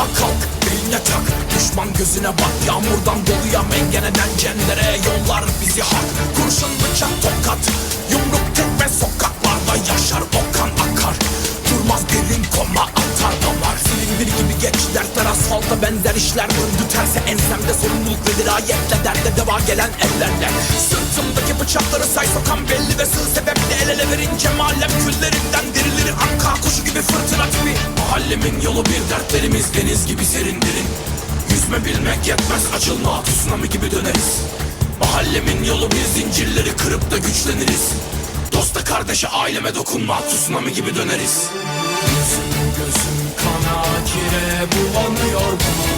ayağa kalk Beline tak. Düşman gözüne bak. Yağmurdan doluya mengeneden cendere Yollar bizi hak. Kurşun bıçak tokat. Yumruk tek ve sokaklarda yaşar. O kan akar. Durmaz derin koma atar damar. Silindir gibi geç dersler asfalta benzer işler Döndü terse. Ensemde sorumluluk ve dirayetle Derde deva gelen ellerle. Sırtımdaki bıçakları say sokan belli ve sığ sebeple El ele verince mahallem küllerimden dirilir. Anka kuşu gibi fırtına tipi. Mahallemin yolu bir dertlerimiz deniz gibi serin derin. Yüzme bilmek yetmez açılma tsunami gibi döneriz. Mahallemin yolu bir zincirleri kırıp da güçleniriz. Dosta kardeşe aileme dokunma tsunami gibi döneriz. Gözüm gözüm kana kire bulanıyor bu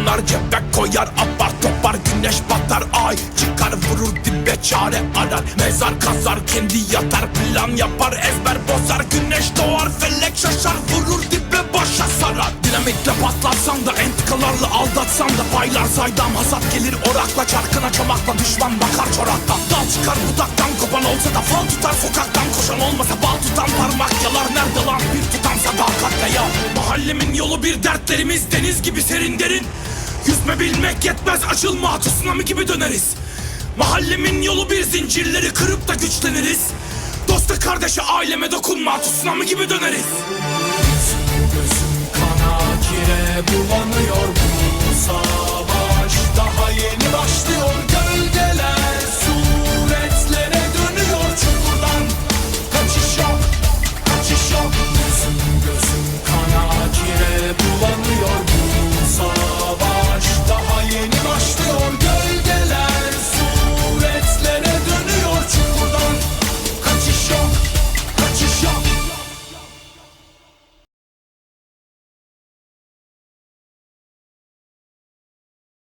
yanar cebe koyar apar topar. Güneş batar ay çıkar vurur dibe çare arar. Mezar kazar kendi yatar plan yapar ezber bozar. Güneş doğar felek şaşar vurur dibe başa sarar. Dinamitle patlatsan da entikalarla aldatsan da. Paylar saydam hasat gelir orakla çarkına çomakla düşman bakar çoraktan. Dal çıkar budaktan kopan olsa da fal tutar sokaktan koşan olmasa bal tutan parmak yalar. Nerede lan bir tutam sadakatle ya mahallemin yolu bir dertlerimiz deniz gibi serin derin Yüzme bilmek yetmez. Açılma tsunami gibi döneriz. Mahallemin yolu bir zincirleri kırıp da güçleniriz. Dosta kardeşe aileme dokunma. Tsunami gibi döneriz. Gözüm kana kire bulanıyor bu savaş